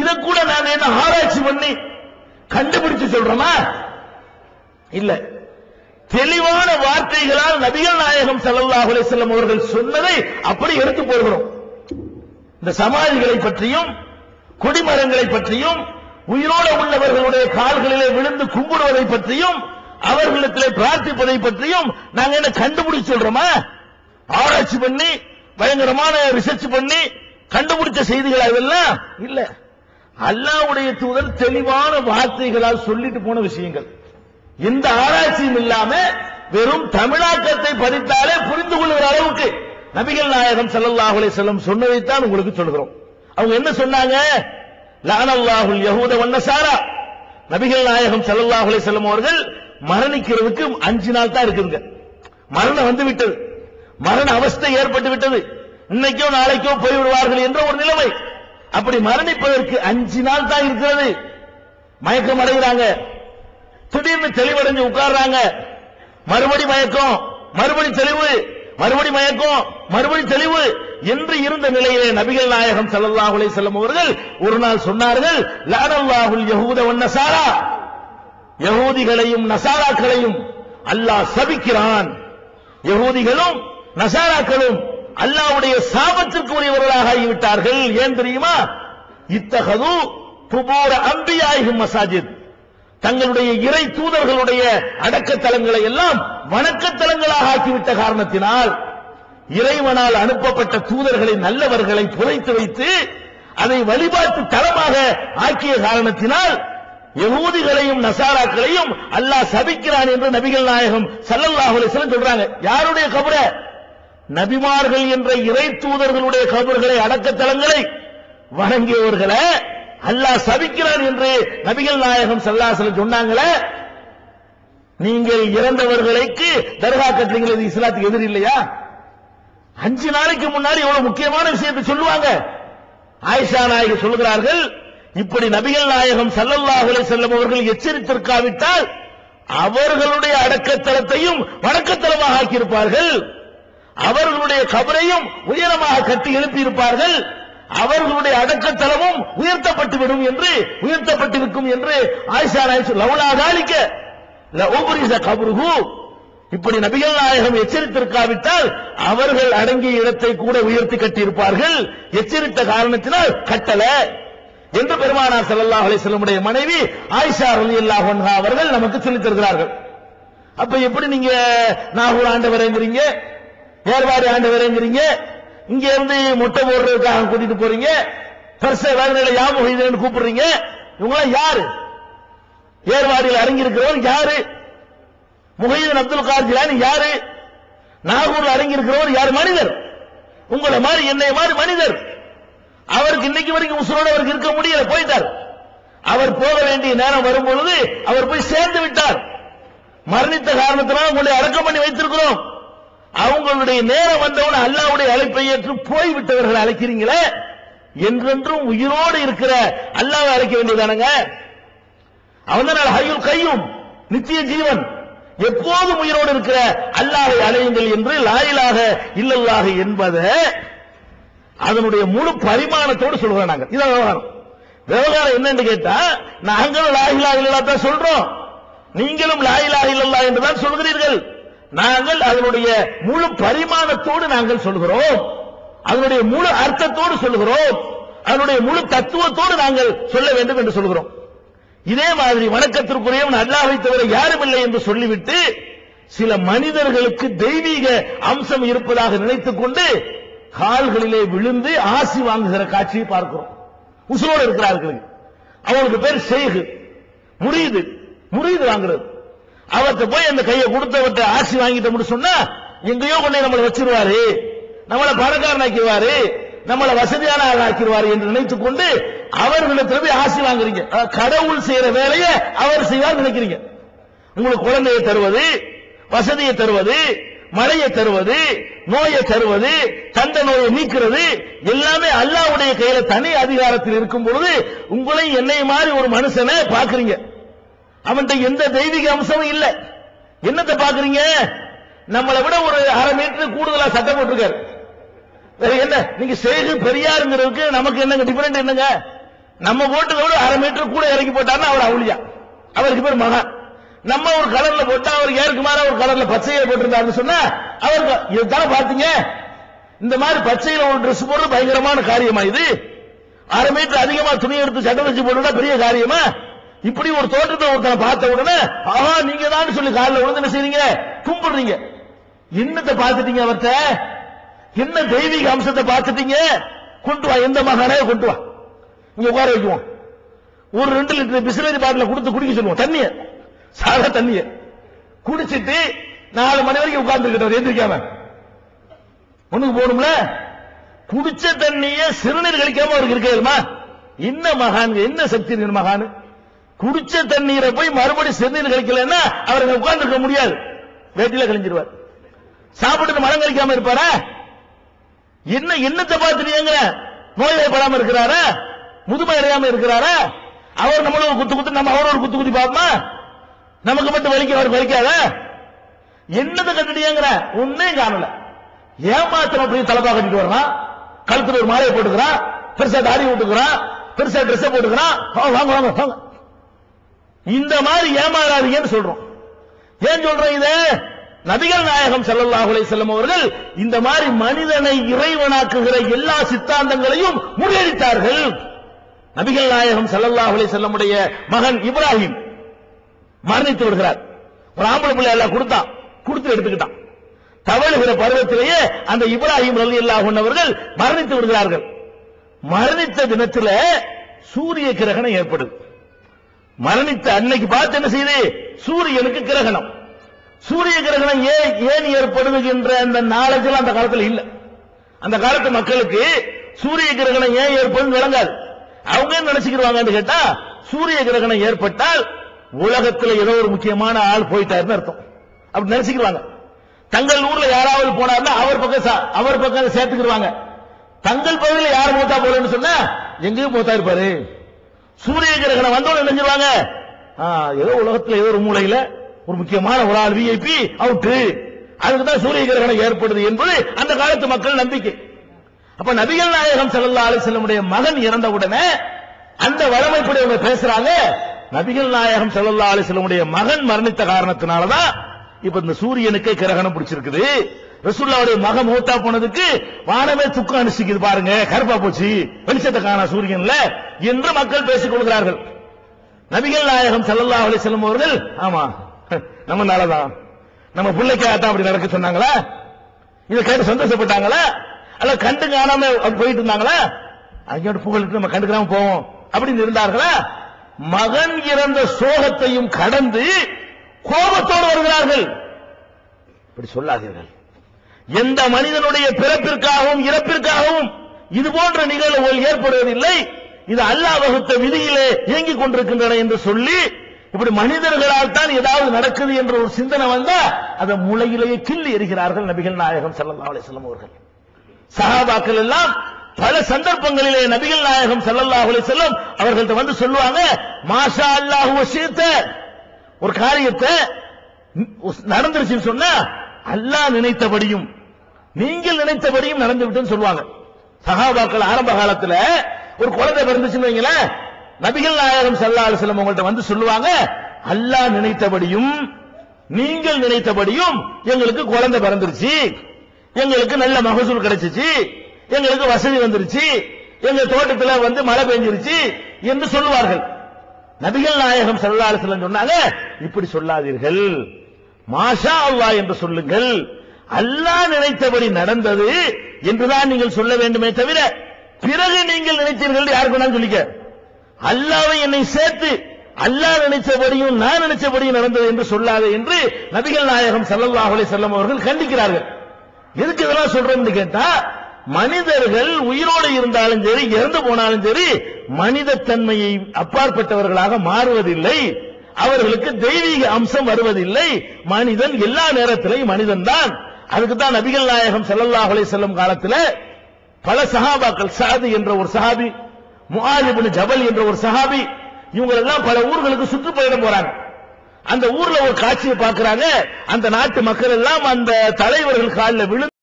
இத கூட நான் என்ன ஆராய்ச்சி பண்ணி கண்டுபிடிச்சு சொல்றோமா இல்ல. தெளிவான வார்த்தைகளால் நபிகள் நாயகம் ஸல்லல்லாஹு அலைஹி அவர்கள் சொன்னதை அப்படி எடுத்து போடுகிறோம். இந்த சமாதிகளை பற்றியும் கொடிமரங்களை பற்றியும் உயிரோடு உள்ளவர்களுடைய கால்களிலே விழுந்து கும்பிடுவதை பற்றியும் அவர்களிடத்திலே பிரார்த்திப்பதை பற்றியும் நாங்க என்ன கண்டுபிடிச்சு சொல்றோமா? ஆராய்ச்சி பண்ணி பயங்கரமான ரிசர்ச் பண்ணி கண்டுபிடிச்ச செய்திகள் அதெல்லாம் இல்லை. அல்லாவுடைய தூதர் தெளிவான வார்த்தைகளால் சொல்லிட்டு போன விஷயங்கள். எந்த ஆராய்ச்சியும் இல்லாம வெறும் தமிழாக்கத்தை படித்தாலே புரிந்து கொள்கிற அளவுக்கு நபிகள் நாயகம் ஸல்லல்லாஹு செல்லும் சொன்னதைத்தான் உங்களுக்கு சொல்கிறோம். அவங்க என்ன சொன்னாங்க? லானல்லாஹுல் யகூத வன்னசாரா நபிகள் நாயகம் ஸல்லல்லாஹு செல்லும் அவர்கள் மரணிக்கிறதுக்கு அஞ்சு நாள் தான் இருக்குங்க மரணம் வந்து விட்டது. மரண அவஸ்தை ஏற்பட்டு விட்டது. இன்னைக்கோ நாளைக்கோ போய்விடுவார்கள் என்ற ஒரு நிலைமை. அப்படி மரணிப்பதற்கு அஞ்சு நாள் தான் இருக்கிறது. மயக்கம் அடைகிறாங்க. திடீர்னு தெளிவடைஞ்சு உட்கார்றாங்க. மறுபடி மயக்கம் மறுபடி தெளிவு மறுபடி மயக்கம் மறுபடி தெளிவு என்று இருந்த நிலையிலே நபிகள் நாயகம் ஸல்லல்லாஹு அலைஹி வஸல்லம் அவர்கள் ஒரு நாள் சொன்னார்கள் லானல்லாஹுல் யகூத நசாரா. யகூதிகளையும் நசாராக்களையும் அல்லாஹ் சபிக்கிறான். யகூதிகளும் நசாராக்களும் அல்லாஹ்வுடைய சாபத்திற்கு உரியவர்களாக ஆகிவிட்டார்கள். ஏன் தெரியுமா? இத்தகது குபோர அம்பியாயிகும் மசாஜித். தங்களுடைய இறை தூதர்களுடைய அடக்கத்தலங்களை எல்லாம் வணக்கத்தலங்களாக ஆக்கிவிட்ட காரணத்தினால் இறைவனால் அனுப்பப்பட்ட தூதர்களை நல்லவர்களை புதைத்து வைத்து அதை வழிபாட்டு தளமாக ஆக்கிய காரணத்தினால் யகூதிகளையும் நசாராக்களையும் அல்லாஹ் சபிக்கிறான் என்று நபிகள் நாயகம் சல்லல்லாஹு அலைஹி சொல்றாங்க. யாருடைய கபர? நபிமார்கள் என்ற இறை தூதர்களுடைய கபர்களை அடக்கத்தலங்களை வணங்கியவர்களை அல்லாஹ் சபிக்கிறார் என்று நபிகள் நாயகம் சல்லாசல சொன்னாங்களே நீங்கள் இறந்தவர்களுக்கு தர்கா கட்டுறீங்களே இது இஸ்லாத்துக்கு எதிர் இல்லையா? அஞ்சு நாளைக்கு முன்னாடி எவ்வளவு முக்கியமான விஷயத்தை சொல்லுவாங்க? ஆயிஷா நாயகர் சொல்லுகிறார்கள் இப்படி நபிகள் நாயகம் ஸல்லல்லாஹு செல்லும் அவர்கள் எச்சரித்திருக்காவிட்டால் அவர்களுடைய அடக்கத்தலத்தையும் வணக்கத்தலமாக ஆக்கியிருப்பார்கள். அவர்களுடைய கபரையும் உயரமாக கட்டி எழுப்பியிருப்பார்கள். அவர்களுடைய அடக்கத்தலமும் உயர்த்தப்பட்டு விடும் என்று உயர்த்தப்பட்டிருக்கும் என்று ஆயிஷா நாயகி லவுலா தாலிக்க. லஉபரிஸ இப்படி நபிகள் நாயகம் எச்சரித்திருக்காவிட்டால் அவர்கள் அடங்கிய இடத்தை கூட உயர்த்தி கட்டியிருப்பார்கள். எச்சரித்த காரணத்தினால் கட்டல. என்று பெருமானார் செல்லல்லா அலைஹி மனைவி ஆயிஷா அலி அன்ஹா அவர்கள் நமக்கு சொல்லித் தருகிறார்கள். அப்ப எப்படி நீங்க நாகூர் ஆண்டவரேங்கிறீங்க? ஏர்வாடி ஆண்டவரேங்கிறீங்க. இங்க இருந்து முட்டை போடுறதுக்காக கூட்டிட்டு போறீங்க. பெருச வேதனையில யாமுகிதன் கூப்பிடுறீங்க? இவங்களாம் யாரு? ஏர்வாடியில் அடங்கி யாரு? முகைதீன் அப்துல் கார் யாரு? நாகூர்ல அடங்கி யார்? மனிதர். உங்களை மாதிரி என்னை மாதிரி மனிதர். அவருக்கு இன்னைக்கு வரைக்கும் உசுரோடு அவருக்கு இருக்க முடியல போயிட்டார். அவர் போக வேண்டிய நேரம் வரும்பொழுது அவர் போய் சேர்ந்து விட்டார். மரணித்த காரணத்தினால் உங்களை அடக்கம் பண்ணி வைத்திருக்கிறோம். அவங்களுடைய நேரம் வந்தவன அல்லாவுடைய அழைப்பை ஏற்று போய்விட்டவர்கள் அழைக்கிறீங்களே? என்றென்றும் உயிரோடு இருக்கிற அல்லாவை அழைக்க வேண்டியதானங்க? அவன் தான் ஹையுல் கையும் நித்திய ஜீவன். எப்போதும் உயிரோடு இருக்கிற அல்லாஹை அலையுங்கள் என்று லாயிலாக இல்லல்லாக என்பதை அதனுடைய முழு பரிமாணத்தோடு சொல்றோம் நாங்கள். இதான் விவகாரம். விவகாரம் என்னன்னு கேட்டா நாங்களும் லாயிலாக இல்லல்லா தான் சொல்றோம். நீங்களும் லாயிலாக இல்லல்லா என்றுதான் சொல்கிறீர்கள். நாங்கள் அதனுடைய முழு பரிமாணத்தோடு நாங்கள் சொல்கிறோம். அதனுடைய முழு அர்த்தத்தோடு சொல்கிறோம். அதனுடைய முழு தத்துவத்தோடு நாங்கள் சொல்ல வேண்டும் என்று சொல்கிறோம். இதே மாதிரி வணக்கத்திற்குரியவன் அல்லாஹை தவிர யாரும் இல்லை என்று சொல்லிவிட்டு சில மனிதர்களுக்கு தெய்வீக அம்சம் இருப்பதாக நினைத்துக் கொண்டு கால்களிலே விழுந்து ஆசி வாங்குகிற காட்சியை பார்க்கிறோம். உசுரோடு இருக்கிறார்கள். அவங்களுக்கு பேர் செய்கு முறியுது முறியுது வாங்குறது. அவர்கிட்ட போய் அந்த கையை கொடுத்தவர்கிட்ட ஆசி வாங்கிட்டோம்னு சொன்னா எங்கேயோ கொண்டு நம்மளை வச்சிருவாரு. நம்மளை பணக்காரனாக்கிடுவாரு. நம்மளை வசதியான ஆள் ஆக்கிடுவாரு என்று நினைத்துக் கொண்டு அவர்களிடத்துல போய் ஆசி வாங்குறீங்க. கடவுள் செய்யற வேலையை அவர் செய்வார் நினைக்கிறீங்க. உங்களுக்கு குழந்தையை தருவது வசதியை தருவது மழையை தருவது நோயை தருவது தந்த நோயை நீக்கிறது எல்லாமே அல்லாவுடைய கையில தனி அதிகாரத்தில் இருக்கும் பொழுது உங்களை என்னை மாதிரி ஒரு மனுஷனை பாக்குறீங்க அவன்கிட்ட எந்த தெய்வீக அம்சமும் இல்ல. என்னத்தை பாக்குறீங்க நம்மளை விட ஒரு அரை மீட்டர் கூடுதலா சட்டம் போட்டிருக்காரு. வேற என்ன? நீங்க சேகு பெரியாருங்கிறதுக்கு நமக்கு என்னங்க டிஃபரெண்ட் என்னங்க? நம்ம போட்டதோட அரை மீட்டர் கூட இறக்கி போட்டாருன்னா அவர் அவுளியா. அவருக்கு பேர் மகான் நம்ம ஒரு கலர்ல போட்டா அவர் ஏற்கு மாற ஒரு கலர்ல பச்சையில போட்டிருந்தாருன்னு சொன்னா அவருக்கு இதுதானே பாத்தீங்க இந்த மாதிரி பச்சையில ஒரு ட்ரெஸ் போடுறது பயங்கரமான காரியமா இது? அரை மீட்டர் அதிகமா துணி எடுத்து சட்டை வச்சு போட்டுட்டா பெரிய காரியமா? இப்படி ஒரு தோற்றத்தை ஒருத்தனை பார்த்த உடனே ஆஹா நீங்க தான் சொல்லி காலில் விழுந்து என்ன செய்றீங்க? கும்பிடுறீங்க. என்னத்தை பார்த்துட்டீங்க அவர்த்த என்ன தெய்வீக அம்சத்தை பார்த்துட்டீங்க? கொண்டு வா எந்த மகானே கொண்டு வா. இங்க உட்கார வைக்குவோம். ஒரு ரெண்டு லிட்டர் பிஸ்லரி பாட்டில் கொடுத்து குடிக்க சொல்லுவோம். தண்ணிய. சாதா தண்ணிய. குடிச்சிட்டு நாலு மணி வரைக்கும் உட்கார்ந்து எந்திரிக்காம. ஒண்ணுக்கு போகணும்ல? குடிச்ச தண்ணிய சிறுநீர் கழிக்காம அவருக்கு இருக்கேமா என்ன மகான் என்ன சக்தி மகான்? குடிச்ச தண்ணீரை போய் மறுபடியும் சிறுநீர் கழிக்கலன்னா அவர் உட்கார்ந்து இருக்க முடியாது. வேட்டில கழிஞ்சிருவார். சாப்பிட்டு மரம் கழிக்காம இருப்பாரா? என்ன என்னத்தை பார்த்துட்டீங்க நோய்வாய்ப்படாம இருக்கிறாரா? முதுமை அறியாம இருக்கிறாரா? அவர் நம்மள ஒரு குத்து குத்து நம்ம அவரோட ஒரு குத்து குத்தி பார்ப்போமா? நமக்கு மட்டும் வலிக்க அவர் வலிக்காத? என்னத்தை கட்டுட்டீங்கிற? ஒன்னே காணல. ஏமாத்திரம் அப்படி தலைப்பா கட்டிட்டு வர்றான் கழுத்துல ஒரு மாலையை போட்டுக்கிறான். பெருசா தாடி விட்டுக்கிறான் பெருசா ட்ரெஸ் போட்டுக்கிறான். வாங்க வாங்க வாங்க. இந்த மாதிரி ஏமாறாதீங்கன்னு சொல்றோம். ஏன் சொல்றோம் இத? நபிகள் நாயகம் ஸல்லல்லாஹு செல்லும் அவர்கள் இந்த மாதிரி மனிதனை இறைவனாக்குகிற எல்லா சித்தாந்தங்களையும் முறியடித்தார்கள். நபிகள் நாயகம் ஸல்லல்லாஹு செல்லமுடைய மகன் இப்ராஹிம் மரணித்து விடுகிறார். ஒரு ஆம்பளை பிள்ளை எல்லாம் கொடுத்தான். கொடுத்து எடுத்துக்கிட்டான். தவழுகிற பருவத்திலேயே அந்த இப்ராஹிம் அலி அன்ஹு அவர்கள் மரணித்து விடுகிறார்கள். மரணித்த தினத்தில் சூரிய கிரகணம் ஏற்படுது. மரணித்த அன்னைக்கு பார்த்து என்ன செய்து? சூரியனுக்கு கிரகணம். சூரிய கிரகணம் ஏன் ஏன் ஏற்படுதுகின்ற அந்த நாலேஜ் அந்த காலத்தில் இல்ல. அந்த காலத்து மக்களுக்கு சூரிய கிரகணம் ஏன் ஏற்படும் விளங்காது. அவங்க என்ன கேட்டா சூரிய கிரகணம் ஏற்பட்டால் உலகத்தில் ஏதோ ஒரு முக்கியமான ஆள் போயிட்டாருன்னு அர்த்தம். அப்படி நினைச்சுக்கிடுவாங்க. தங்கள் ஊர்ல யாராவது போனார்னா அவர் பக்கம் அவர் பக்கம் சேர்த்துக்கிடுவாங்க. தங்கள் பகுதியில் யார் மூத்தா போலன்னு சொன்னா எங்கேயும் மூத்தா இருப்பாரு. சூரிய கிரகணம் வந்தோட நினைஞ்சிருவாங்க ஏதோ உலகத்துல ஏதோ ஒரு மூலையில ஒரு முக்கியமான ஒரு ஆள் விஐபி அவுட்டு அதுக்கு தான் சூரிய கிரகணம் ஏற்படுது என்பது அந்த காலத்து மக்கள் நம்பிக்கை. அப்ப நபிகள் நாயகம் ஸல்லல்லாஹு அலைஹி மகன் இறந்த உடனே அந்த வளமைப்படி அவங்க பேசுறாங்க. நபிகள் நாயகம் ஸல்லல்லாஹு அலைஹி மகன் மரணித்த காரணத்தினாலதான் இப்ப இந்த சூரியனுக்கு கிரகணம் பிடிச்சிருக்குது. ரசுல்லாவுடைய மக மூத்தா போனதுக்கு வானமே துக்கம் அனுஷ்டிக்குது பாருங்க. கருப்பா போச்சு. வெளிச்சத்தை காண சூரியன்ல. என்று மக்கள் பேசிக் கொள்கிறார்கள். நபிகள் நாயகம் செல்லல்லா அலைஹி செல்லும் அவர்கள் ஆமா நம்ம நாளதான் நம்ம பிள்ளைக்காக தான் அப்படி நடக்க சொன்னாங்களா? இதை கேட்டு சந்தோஷப்பட்டாங்களா? அல்ல கண்டு காணாம அப்படி போயிட்டு இருந்தாங்களா? அங்கோட புகழ்ட்டு நம்ம கண்டுக்காம போவோம். அப்படின்னு இருந்தார்களா? மகன் இறந்த சோகத்தையும் கடந்து கோபத்தோடு வருகிறார்கள். இப்படி சொல்லாதீர்கள். எந்த மனிதனுடைய பிறப்பிற்காகவும் இறப்பிற்காகவும் இது போன்ற நிகழ்வுகள் ஏற்படுவதில்லை. இது அல்லாஹ் வகுத்த விதியிலே இயங்கிக் கொண்டிருக்கின்றன என்று சொல்லி இப்படி மனிதர்களால் தான் ஏதாவது நடக்குது என்ற ஒரு சிந்தனை வந்தா அதை முளையிலேயே கிள்ளி எறிகிறார்கள் நபிகள் நாயகம் சல்லா அலைஹி அவர்கள். சஹாபாக்கள் எல்லாம் பல சந்தர்ப்பங்களிலே நபிகள் நாயகம் சல்லல்லாஹ் அலைஹி அவர்கள்ட்ட வந்து சொல்லுவாங்க மாஷா அல்லாஹு வஸீத்த ஒரு காரியத்தை நடந்துருச்சுன்னு சொன்னா அல்லாஹ் நினைத்தபடியும் நீங்கள் நினைத்தபடியும் நடந்து விட்டுன்னு சொல்லுவாங்க. சகாபாக்கள் ஆரம்ப காலத்துல ஒரு குழந்தை பிறந்துச்சுன்னு வைங்களேன் நபிகள் நாயகம் ஸல்லல்லாஹு அலைஹி உங்கள்ட்ட வந்து சொல்லுவாங்க அல்லாஹ் நினைத்தபடியும் நீங்கள் நினைத்தபடியும் எங்களுக்கு குழந்தை பிறந்துருச்சு எங்களுக்கு நல்ல மகசூல் கிடைச்சிச்சு எங்களுக்கு வசதி வந்துருச்சு எங்க தோட்டத்துல வந்து மழை பெஞ்சிருச்சு என்று சொல்லுவார்கள். நபிகள் நாயகம் ஸல்லல்லாஹு அலைஹி சொன்னாங்க இப்படி சொல்லாதீர்கள். மாஷா அல்லாஹ் என்று சொல்லுங்கள். அல்லாஹ் நினைத்தபடி நடந்தது என்றுதான் நீங்கள் சொல்ல வேண்டுமே தவிர பிறகு நீங்கள் நினைத்தீர்கள் யாருக்கு வேணாலும் சொல்லிக்க. அல்லாவை என்னை சேர்த்து அல்லாஹ் நினைச்சபடியும் நான் நினைச்சபடியும் நடந்தது என்று சொல்லாது என்று நபிகள் நாயகம் சல்லல்லாஹ் அலி செல்லம் அவர்கள் கண்டிக்கிறார்கள். எதுக்கு இதெல்லாம் சொல்றோம்னு கேட்டா மனிதர்கள் உயிரோடு இருந்தாலும் சரி இறந்து போனாலும் சரி மனித தன்மையை அப்பாற்பட்டவர்களாக மாறுவதில்லை. அவர்களுக்கு தெய்வீக அம்சம் வருவதில்லை. மனிதன் எல்லா நேரத்திலையும் மனிதன் தான் அதுக்கு தான் நபிகள் நாயகம் செல்லல்லாஹ் அலை செல்லும் காலத்துல பல சஹாபாக்கள் சாது என்ற ஒரு சஹாபி முஆத் ஜபல் என்ற ஒரு சஹாபி இவங்க எல்லாம் பல ஊர்களுக்கு சுற்றுப்பயணம் போறாங்க. அந்த ஊர்ல ஒரு காட்சியை பார்க்கிறாங்க. அந்த நாட்டு மக்கள் எல்லாம் அந்த தலைவர்கள் காலில் விழுந்து